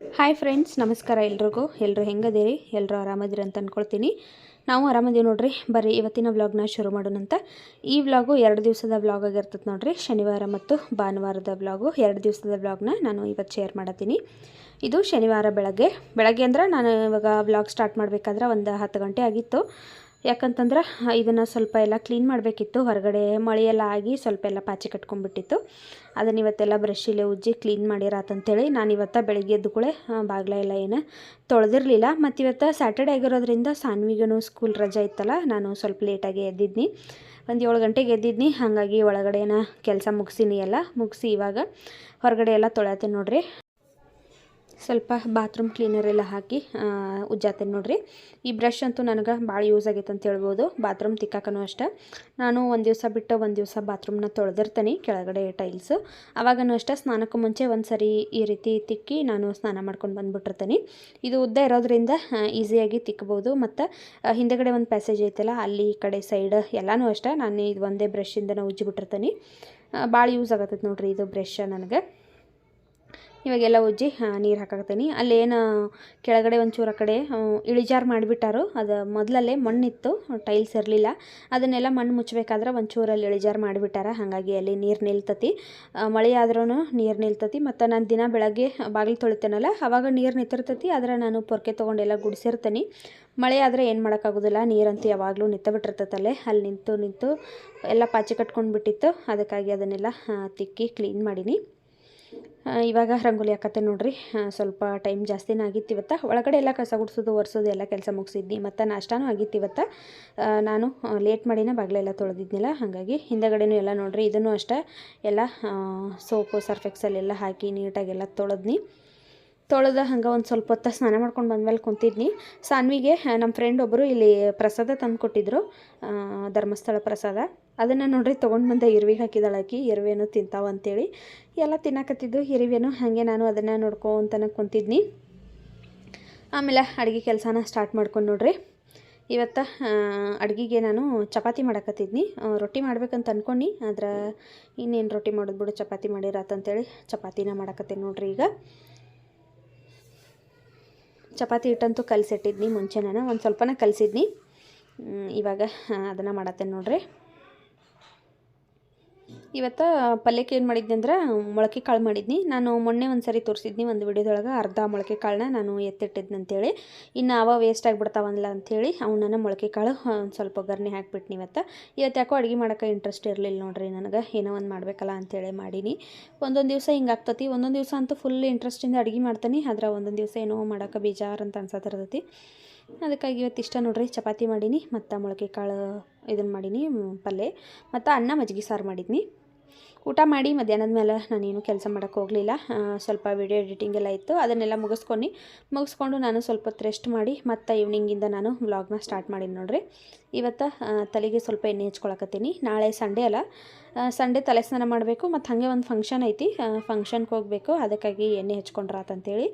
Hi friends ನಮಸ್ಕಾರ ಎಲ್ರಿಗೂ. ಎಲ್ಲರೂ ಹೆಂಗದಿರಿ? ಎಲ್ಲರೂ ಆರಾಮದಿರಿ ಅಂತ ಅಂದ್ಕೊಳ್ತೀನಿ ನಾವು ಆರಾಮದೀವಿ ನೋಡ್ರಿ. ಬರೀ ಇವತ್ತಿನ ವ್ಲಾಗ್ನ ಶುರು ಮಾಡೋಣಂತ ಈ ವ್ಲಾಗು ಎರಡು ದಿವಸದ ವ್ಲಾಗ್ ಆಗಿರ್ತದೆ ನೋಡ್ರಿ. ಶನಿವಾರ ಮತ್ತು ಭಾನುವಾರದ ವ್ಲಾಗು ಎರಡು ದಿವಸದ ವ್ಲಾಗ್ನ ನಾನು ಇವತ್ತು ಶೇರ್ ಮಾಡತ್ತೀನಿ ಇದು ಶನಿವಾರ ಬೆಳಗ್ಗೆ. ಬೆಳಗ್ಗೆ ಅಂದ್ರೆ ನಾನು ಇವಾಗ ವ್ಲಾಗ್ ಸ್ಟಾರ್ಟ್ ಮಾಡಬೇಕಾದ್ರೆ ಒಂದು ಹತ್ತು ಗಂಟೆ ಆಗಿತ್ತು. ಯಾಕಂತಂದ್ರೆ ಇದನ್ನು ಸ್ವಲ್ಪ ಎಲ್ಲ ಕ್ಲೀನ್ ಮಾಡಬೇಕಿತ್ತು. ಹೊರಗಡೆ ಮಳೆಯೆಲ್ಲ ಆಗಿ ಸ್ವಲ್ಪ ಎಲ್ಲ ಪಾಚಿ ಕಟ್ಕೊಂಡ್ಬಿಟ್ಟಿತ್ತು. ಅದನ್ನು ಇವತ್ತೆಲ್ಲ ಬ್ರಷಿಲೆ ಉಜ್ಜಿ ಕ್ಲೀನ್ ಮಾಡಿರಾತಂತೇಳಿ ನಾನು ಇವತ್ತು ಬೆಳಗ್ಗೆ ಎದ್ದು ಕೂಡ ಬಾಗಿಲ ಎಲ್ಲ ಏನು ತೊಳೆದಿರಲಿಲ್ಲ. ಮತ್ತು ಇವತ್ತು ಸ್ಯಾಟರ್ಡೆ ಆಗಿರೋದ್ರಿಂದ ಸಾನ್ವಿಗೂ ಸ್ಕೂಲ್ ರಜೆ ಇತ್ತಲ್ಲ, ನಾನು ಸ್ವಲ್ಪ ಲೇಟಾಗಿ ಎದ್ದಿದ್ನಿ. ಒಂದು ಏಳು ಗಂಟೆಗೆ ಎದ್ದಿದ್ನಿ. ಹಾಗಾಗಿ ಒಳಗಡೆನ ಕೆಲಸ ಮುಗಿಸಿನಿ ಎಲ್ಲ. ಮುಗಿಸಿ ಇವಾಗ ಹೊರಗಡೆ ಎಲ್ಲ ತೊಳೆತೀನಿ ನೋಡ್ರಿ. ಸ್ವಲ್ಪ ಬಾತ್ರೂಮ್ ಕ್ಲೀನರ್ ಎಲ್ಲ ಹಾಕಿ ಉಜ್ಜಾತೇನೆ ನೋಡಿರಿ. ಈ ಬ್ರಷ್ ಅಂತೂ ನನಗೆ ಭಾಳ ಯೂಸ್ ಆಗೈತೆ ಅಂತ ಹೇಳ್ಬೋದು. ಬಾತ್ರೂಮ್ ತಿಕ್ಕಾಕನೂ ಅಷ್ಟೆ. ನಾನು ಒಂದು ದಿವಸ ಬಿಟ್ಟು ಒಂದು ದಿವಸ ಬಾತ್ರೂಮ್ನ ತೊಳೆದಿರ್ತೀನಿ ಕೆಳಗಡೆ ಟೈಲ್ಸು ಅವಾಗನೂ ಅಷ್ಟೇ ಸ್ನಾನಕ್ಕೂ ಮುಂಚೆ ಒಂದು ಸರಿ ಈ ರೀತಿ ತಿಕ್ಕಿ ನಾನು ಸ್ನಾನ ಮಾಡ್ಕೊಂಡು ಬಂದುಬಿಟ್ಟಿರ್ತೀನಿ. ಇದು ಉದ್ದ ಇರೋದ್ರಿಂದ ಈಸಿಯಾಗಿ ತಿಕ್ಕಬೋದು ಮತ್ತು ಹಿಂದೆಗಡೆ ಒಂದು ಪ್ಯಾಸೇಜ್ ಐತಲ್ಲ, ಅಲ್ಲಿ ಈ ಕಡೆ ಸೈಡ್ ಎಲ್ಲನೂ ಅಷ್ಟೇ. ನಾನು ಇದು ಒಂದೇ ಬ್ರಷಿಂದ ಉಜ್ಜಿಬಿಟ್ಟಿರ್ತೀನಿ. ಭಾಳ ಯೂಸ್ ಆಗತ್ತೈತೆ ನೋಡ್ರಿ ಇದು ಬ್ರಷ್ ನನಗೆ. ಇವಾಗೆಲ್ಲ ಉಜ್ಜಿ ನೀರು ಹಾಕಾಕತ್ತೀನಿ. ಅಲ್ಲೇನು ಕೆಳಗಡೆ ಒಂಚೂರು ಆ ಕಡೆ ಇಳಿಜಾರು ಮಾಡಿಬಿಟ್ಟಾರು. ಅದು ಮೊದಲಲ್ಲೇ ಮಣ್ಣಿತ್ತು, ಟೈಲ್ಸ್ ಇರಲಿಲ್ಲ. ಅದನ್ನೆಲ್ಲ ಮಣ್ಣು ಮುಚ್ಚಬೇಕಾದ್ರೆ ಒಂಚೂರಲ್ಲಿ ಇಳಿಜಾರು ಮಾಡಿಬಿಟ್ಟಾರ. ಹಾಗಾಗಿ ಅಲ್ಲಿ ನೀರು ನಿಲ್ತತಿ. ಮಳೆ ಆದ್ರೂ ನೀರು ನಿಲ್ತತಿ. ಮತ್ತು ನಾನು ದಿನ ಬೆಳಗ್ಗೆ ಬಾಗಿಲು ತೊಳಿತೇನಲ್ಲ, ಅವಾಗ ನೀರು ನಿಂತಿರ್ತತಿ. ಆದರೆ ನಾನು ಪೊರ್ಕೆ ತೊಗೊಂಡೆಲ್ಲ ಗುಡಿಸಿರ್ತೀನಿ. ಮಳೆ ಆದರೆ ಏನು ಮಾಡೋಕ್ಕಾಗೋದಿಲ್ಲ. ನೀರಂತೂ ಯಾವಾಗಲೂ ನಿಂತ ಅಲ್ಲಿ ನಿಂತು ನಿಂತು ಎಲ್ಲ ಪಾಚಿ ಕಟ್ಕೊಂಡು ಬಿಟ್ಟಿತ್ತು ಅದಕ್ಕಾಗಿ ಅದನ್ನೆಲ್ಲ ತಿಕ್ಕಿ ಕ್ಲೀನ್ ಮಾಡೀನಿ. ಇವಾಗ ರಂಗೋಲಿ ಹಾಕತ್ತೆ ನೋಡ್ರಿ. ಸ್ವಲ್ಪ ಟೈಮ್ ಜಾಸ್ತಿನೇ ಆಗಿತ್ತು ಇವತ್ತು ಒಳಗಡೆ ಎಲ್ಲ ಕಸ ಗುಡಿಸೋದು, ಒರೆಸೋದು ಎಲ್ಲ ಕೆಲಸ ಮುಗಿಸಿದ್ನಿ. ಮತ್ತು ನಾಷ್ಟಾನೂ ಆಗಿತ್ತು ಇವತ್ತು ನಾನು ಲೇಟ್ ಮಾಡಿನೇ ಬಾಗಿಲೆಲ್ಲ ತೊಳೆದಿದ್ನಿಲ್ಲ, ಹಾಗಾಗಿ ಹಿಂದಗಡೆನೂ ಎಲ್ಲ ನೋಡ್ರಿ, ಇದನ್ನು ಅಷ್ಟೇ ಎಲ್ಲ ಸೋಪು ಸರ್ಫೆಕ್ಸಲ್ಲೆಲ್ಲ ಹಾಕಿ ನೀಟಾಗೆಲ್ಲ ತೊಳೆದ್ನಿ. ತೊಳೆದ ಹಂಗೆ ಒಂದು ಸ್ವಲ್ಪ ಹೊತ್ತ ಸ್ನಾನ ಮಾಡ್ಕೊಂಡು ಬಂದಮೇಲೆ ಕುಂತಿದ್ನಿ. ಸಾನ್ವಿಗೆ ನಮ್ಮ ಫ್ರೆಂಡ್ ಒಬ್ಬರು ಇಲ್ಲಿ ಪ್ರಸಾದ ತಂದು ಕೊಟ್ಟಿದ್ರು ಧರ್ಮಸ್ಥಳ ಪ್ರಸಾದ. ಅದನ್ನು ನೋಡ್ರಿ, ತೊಗೊಂಡು ಬಂದೆ ಇರುವಿಗೆ ಹಾಕಿದಾಳೆ ಆಕಿ, ಇರುವೆನೂ ತಿಂತಾವ ಅಂತೇಳಿ. ಎಲ್ಲ ತಿನ್ನಕತ್ತಿದ್ದು ಇರುವೆನೂ, ಹಾಗೆ ನಾನು ಅದನ್ನು ನೋಡ್ಕೊತನ ಕುಂತಿದ್ನಿ. ಆಮೇಲೆ ಅಡುಗೆ ಕೆಲಸನ ಸ್ಟಾರ್ಟ್ ಮಾಡ್ಕೊಂಡು ನೋಡ್ರಿ. ಇವತ್ತು ಅಡುಗೆಗೆ ನಾನು ಚಪಾತಿ ಮಾಡಕತ್ತಿದ್ನಿ. ರೊಟ್ಟಿ ಮಾಡ್ಬೇಕಂತ ಅಂದ್ಕೊಂಡು ಆದ್ರೆ ಇನ್ನೇನು ರೊಟ್ಟಿ ಮಾಡೋದು ಬಿಡು, ಚಪಾತಿ ಮಾಡಿರತ್ತಂತೇಳಿ ಚಪಾತಿನ ಮಾಡಕತ್ತೀನಿ ನೋಡ್ರಿ ಈಗ. ಚಪಾತಿ ಹಿಟ್ಟಂತೂ ಕಲಸಿಟ್ಟಿದ್ನಿ ಮುಂಚೆ ನಾನು ಒಂದು ಸ್ವಲ್ಪನ ಕಲಸಿದ್ನಿ. ಇವಾಗ ಅದನ್ನು ಮಾಡತ್ತೇನೆ ನೋಡ್ರಿ. ಇವತ್ತು ಪಲ್ಯಕ್ಕೆ ಏನು ಮಾಡಿದ್ನಿ ಅಂದ್ರೆ ಮೊಳಕೆ ಕಾಳು ಮಾಡಿದ್ನಿ. ನಾನು ಮೊನ್ನೆ ಒಂದು ಸರಿ ತೋರಿಸಿದ್ನಿ, ಒಂದು ವಿಡಿಯೋದೊಳಗೆ ಅರ್ಧ ಮೊಳಕೆ ಕಾಳನ್ನ ನಾನು ಎತ್ತಿಟ್ಟಿದ್ನಿ ಅಂತೇಳಿ. ಇನ್ನು ಅವ ವೇಸ್ಟ್ ಆಗಿಬಿಡ್ತಾವಲ್ಲ ಅಂಥೇಳಿ ಅವನನ್ನು ಮೊಳಕೆ ಕಾಳು ಒಂದು ಸ್ವಲ್ಪ ಒಗ್ಗರಣೆ ಹಾಕ್ಬಿಟ್ನಿ ಇವತ್ತು. ಇವತ್ತು ಯಾಕೋ ಅಡುಗೆ ಮಾಡೋಕೆ ಇಂಟ್ರೆಸ್ಟ್ ಇರಲಿಲ್ಲ ನೋಡಿರಿ ನನಗೆ. ಏನೋ ಒಂದು ಮಾಡಬೇಕಲ್ಲ ಅಂತೇಳಿ ಮಾಡೀನಿ. ಒಂದೊಂದು ದಿವಸ ಹಿಂಗೆ ಆಗ್ತತಿ. ಒಂದೊಂದು ದಿವಸ ಅಂತೂ ಫುಲ್ ಇಂಟ್ರೆಸ್ಟಿಂದ ಅಡುಗೆ ಮಾಡ್ತೀನಿ. ಆದ್ರೆ ಒಂದೊಂದು ದಿವಸ ಏನೋ ಮಾಡೋಕೆ ಬೇಜಾರು ಅಂತ ಅನ್ಸತ್ತಿರ್ತೈತಿ ಅದಕ್ಕಾಗಿ ಇವತ್ತು ಇಷ್ಟ ನೋಡ್ರಿ. ಚಪಾತಿ ಮಾಡೀನಿ, ಮತ್ತು ಮೊಳಕೆ ಕಾಳು ಇದನ್ನು ಮಾಡೀನಿ, ಪಲ್ಯ, ಮತ್ತು ಅನ್ನ ಮಜ್ಜಿಗೆ ಸಾರು ಮಾಡಿದ್ನಿ. ಊಟ ಮಾಡಿ ಮಧ್ಯಾಹ್ನದ ಮೇಲೆ ನಾನೇನು ಕೆಲಸ ಮಾಡೋಕ್ಕೆ ಹೋಗಲಿಲ್ಲ. ಸ್ವಲ್ಪ ವಿಡಿಯೋ ಎಡಿಟಿಂಗ್ ಎಲ್ಲ ಇತ್ತು. ಅದನ್ನೆಲ್ಲ ಮುಗಿಸ್ಕೊಂಡು ಮುಗಿಸ್ಕೊಂಡು ನಾನು ಸ್ವಲ್ಪ ಹೊತ್ತು ರೆಸ್ಟ್ ಮಾಡಿ ಮತ್ತು ಈವ್ನಿಂಗಿಂದ ನಾನು ವ್ಲಾಗ್ನ ಸ್ಟಾರ್ಟ್ ಮಾಡೀನಿ ನೋಡಿರಿ. ಇವತ್ತು ತಲೆಗೆ ಸ್ವಲ್ಪ ಎಣ್ಣೆ ಹಚ್ಕೊಳಕತ್ತೀನಿ. ನಾಳೆ ಸಂಡೇ ಅಲ್ಲ. ಸಂಡೇ ತಲೆ ಸ್ನಾನ ಮಾಡಬೇಕು ಮತ್ತು ಹಾಗೆ ಒಂದು ಫಂಕ್ಷನ್ ಐತಿ. ಫಂಕ್ಷನ್ಗೆ ಹೋಗಬೇಕು. ಅದಕ್ಕಾಗಿ ಎಣ್ಣೆ ಹಚ್ಕೊಂಡ್ರಾತಂತೇಳಿ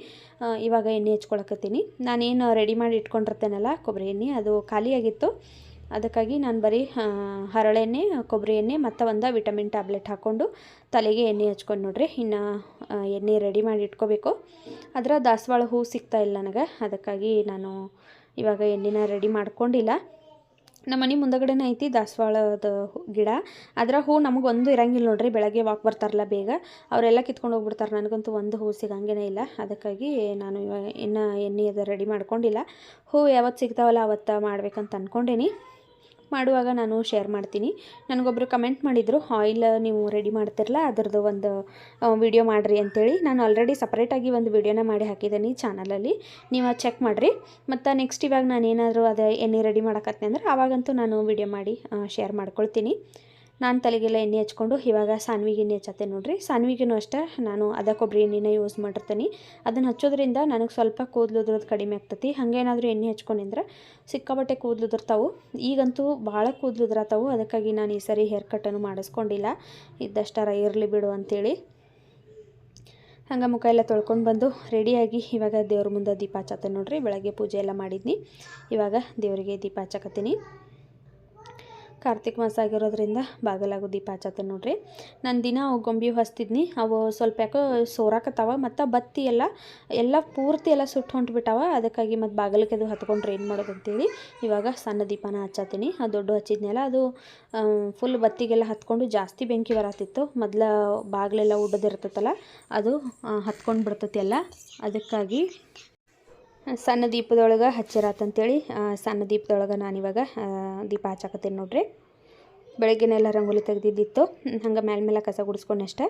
ಇವಾಗ ಎಣ್ಣೆ ಹಚ್ಕೊಳಕತ್ತೀನಿ. ನಾನೇನು ರೆಡಿ ಮಾಡಿ ಇಟ್ಕೊಂಡಿರ್ತೇನಲ್ಲ, ಕೊಬ್ಬರಿ ಎಣ್ಣೆ, ಅದು ಖಾಲಿಯಾಗಿತ್ತು. ಅದಕ್ಕಾಗಿ ನಾನು ಬರೀ ಹರಳೆಣ್ಣೆ, ಕೊಬ್ಬರಿ ಎಣ್ಣೆ ಮತ್ತು ಒಂದು ವಿಟಮಿನ್ ಟ್ಯಾಬ್ಲೆಟ್ ಹಾಕ್ಕೊಂಡು ತಲೆಗೆ ಎಣ್ಣೆ ಹಚ್ಕೊಂಡು ನೋಡ್ರಿ. ಇನ್ನು ಎಣ್ಣೆ ರೆಡಿ ಮಾಡಿ ಇಟ್ಕೋಬೇಕು. ಅದರ ದಾಸವಾಳ ಹೂ ಸಿಗ್ತಾ ಇಲ್ಲ ನನಗೆ. ಅದಕ್ಕಾಗಿ ನಾನು ಇವಾಗ ಎಣ್ಣೆನ ರೆಡಿ ಮಾಡ್ಕೊಂಡಿಲ್ಲ. ನಮ್ಮ ಮನೆ ಮುಂದಗಡೆನೇ ಐತಿ ದಾಸವಾಳದ ಗಿಡ. ಅದರ ಹೂ ನಮಗೊಂದು ಇರಂಗಿಲ್ಲ ನೋಡ್ರಿ. ಬೆಳಗ್ಗೆ ವಾಕ್ ಬರ್ತಾರಲ್ಲ ಬೇಗ. ಅವರೆಲ್ಲ ಕಿತ್ಕೊಂಡು ಹೋಗ್ಬಿಡ್ತಾರೆ. ನನಗಂತೂ ಒಂದು ಹೂ ಸಿಗಂಗೇನೇ ಇಲ್ಲ. ಅದಕ್ಕಾಗಿ ನಾನು ಇನ್ನು ಎಣ್ಣೆ ಅದು ರೆಡಿ ಮಾಡ್ಕೊಂಡಿಲ್ಲ. ಹೂ ಯಾವತ್ತು ಸಿಗ್ತಾವಲ್ಲ ಅವತ್ತು ಮಾಡ್ಬೇಕಂತ ಅಂದ್ಕೊಂಡೇನಿ ಮಾಡುವಾಗ ನಾನು ಶೇರ್ ಮಾಡ್ತೀನಿ. ನನಗೊಬ್ಬರು ಕಮೆಂಟ್ ಮಾಡಿದರು ಆಯಿಲ್ ನೀವು ರೆಡಿ ಮಾಡ್ತಿರಲ್ಲ ಅದರದ್ದು ಒಂದು ವಿಡಿಯೋ ಮಾಡಿರಿ ಅಂತೇಳಿ. ನಾನು ಆಲ್ರೆಡಿ ಸಪ್ರೇಟಾಗಿ ಒಂದು ವಿಡಿಯೋನ ಮಾಡಿ ಹಾಕಿದ್ದೀನಿ ಚಾನಲಲ್ಲಿ ನೀವು ಚೆಕ್ ಮಾಡಿರಿ. ಮತ್ತು ನೆಕ್ಸ್ಟ್ ಇವಾಗ ನಾನು ಏನಾದರೂ ಅದೇ ಎಣ್ಣೆ ರೆಡಿ ಮಾಡೋಕತ್ತೆ ಅಂದ್ರೆ, ಆವಾಗಂತೂ ನಾನು ವಿಡಿಯೋ ಮಾಡಿ ಶೇರ್ ಮಾಡ್ಕೊಳ್ತೀನಿ. ನಾನು ತಲೆಗೆಲ್ಲ ಎಣ್ಣೆ ಹಚ್ಕೊಂಡು ಇವಾಗ ಸಾನ್ವಿಗೆ ಎಣ್ಣೆ ಹಚ್ಚತ್ತೆ ನೋಡಿರಿ. ಸಾನ್ವಿಗೂ ಅಷ್ಟೇ, ನಾನು ಅದ ಕೊಬ್ಬರಿ ಎಣ್ಣೆನ ಯೂಸ್ ಮಾಡಿರ್ತೀನಿ. ಅದನ್ನು ಹಚ್ಚೋದ್ರಿಂದ ನನಗೆ ಸ್ವಲ್ಪ ಕೂದಲು ಉದ್ರೋದು ಕಡಿಮೆ ಆಗ್ತತಿ. ಹಾಗೇನಾದರೂ ಎಣ್ಣೆ ಹಚ್ಕೊಂಡಿದ್ರೆ ಸಿಕ್ಕಾಬಟ್ಟೆ ಕೂದಲು ಉದುರ್ತಾವು. ಈಗಂತೂ ಭಾಳ ಕೂದಲು ಉದುರತಾವು. ಅದಕ್ಕಾಗಿ ನಾನು ಈ ಸರಿ ಹೇರ್ ಕಟ್ಟನ್ನು ಮಾಡಿಸ್ಕೊಂಡಿಲ್ಲ. ಇದ್ದಷ್ಟರ ಇರಲಿ ಬಿಡು ಅಂಥೇಳಿ ಹಂಗೆ ಮುಖ ಎಲ್ಲ ತೊಳ್ಕೊಂಡು ಬಂದು ರೆಡಿಯಾಗಿ ಇವಾಗ ದೇವ್ರ ಮುಂದೆ ದೀಪ ಹಚ್ಚತ್ತೆ ನೋಡ್ರಿ. ಬೆಳಗ್ಗೆ ಪೂಜೆ ಎಲ್ಲ ಮಾಡಿದ್ನಿ. ಇವಾಗ ದೇವರಿಗೆ ದೀಪ ಹಚ್ಚಕತ್ತೀನಿ ಕಾರ್ತಿಕ್ ಮಾಸ ಆಗಿರೋದ್ರಿಂದ ಬಾಗಲಾಗು ದೀಪ ಹಚ್ಚತ್ತೆ ನೋಡ್ರಿ. ನಾನು ದಿನ ಅವು ಗೊಂಬಿ ಹಚ್ತಿದ್ನಿ ಅವು ಸ್ವಲ್ಪ ಯಾಕೋ ಸೋರಾಕತ್ತಾವ, ಮತ್ತು ಬತ್ತಿ ಎಲ್ಲ ಎಲ್ಲ ಪೂರ್ತಿ ಎಲ್ಲ ಸುಟ್ಟು ಹೊಂಟ್ಬಿಟ್ಟಾವ, ಅದಕ್ಕಾಗಿ ಮತ್ತು ಬಾಗಲಕ್ಕೆ ಅದು ಹತ್ಕೊಂಡ್ರೆ ಏನು ಮಾಡೋದು ಅಂತೇಳಿ ಇವಾಗ ಸಣ್ಣ ದೀಪನ ಹಚ್ಚತ್ತೀನಿ. ಆ ದೊಡ್ಡ ಹಚ್ಚಿದ್ನೆಲ್ಲ, ಅದು ಫುಲ್ ಬತ್ತಿಗೆಲ್ಲ ಹತ್ಕೊಂಡು ಜಾಸ್ತಿ ಬೆಂಕಿ ಬರತ್ತಿತ್ತು. ಮೊದಲ ಬಾಗಿಲೆಲ್ಲ ಉಡ್ದಿರ್ತೈತಲ್ಲ ಅದು ಹತ್ಕೊಂಡು ಬಿಡ್ತೈತಿ ಎಲ್ಲ ಅದಕ್ಕಾಗಿ ಸಣ್ಣ ದೀಪದೊಳಗೆ ಹಚ್ಚಿರತ್ತಂತೇಳಿ ಸಣ್ಣ ದೀಪದೊಳಗೆ ನಾನಿವಾಗ ದೀಪ ಹಚ್ಚಾಕತ್ತೀನಿ ನೋಡ್ರಿ. ಬೆಳಗ್ಗೆನೆಲ್ಲ ರಂಗೋಲಿ ತೆಗೆದಿದ್ದಿತ್ತು. ಹಂಗೆ ಮೇಲೆ ಮೇಲೆ ಕಸ ಗುಡಿಸ್ಕೊಂಡು ಅಷ್ಟೇ.